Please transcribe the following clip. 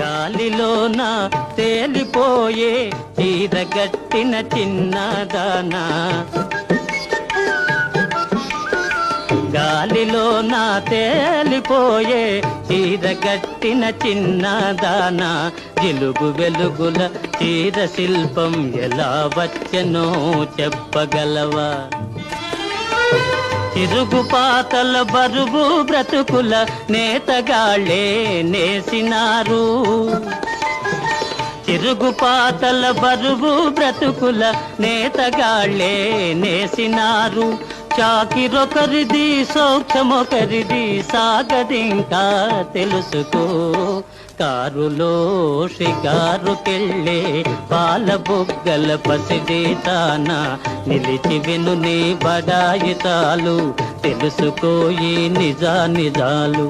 గాలిలోన తేలిపోయే చీరగట్టిన చిన్నదానా గాలిలోన తేలిపోయే చీరగట్టిన చిన్నదానా జిలుగు వెలుగుల చీర శిల్పం ఎలా వచ్చనో చెప్పగలవా? తిరుగుపాతల బరువు బ్రతుకుల నేతగాళ్ళే నేసినారు. తిరుగుపాతల బరువు బ్రతుకుల నేతగాళ్ళే నేసినారు. చాకిరొకరిది సౌఖ్యమొకరిది సాగదింకా తెలుసుకో. కారులో షికారుకెళ్ళే పాల బొగ్గల పసిడేతాన నిలిచి విను నీ బడాయితాలు. తెలుసుకోయి నిజా నిజాలు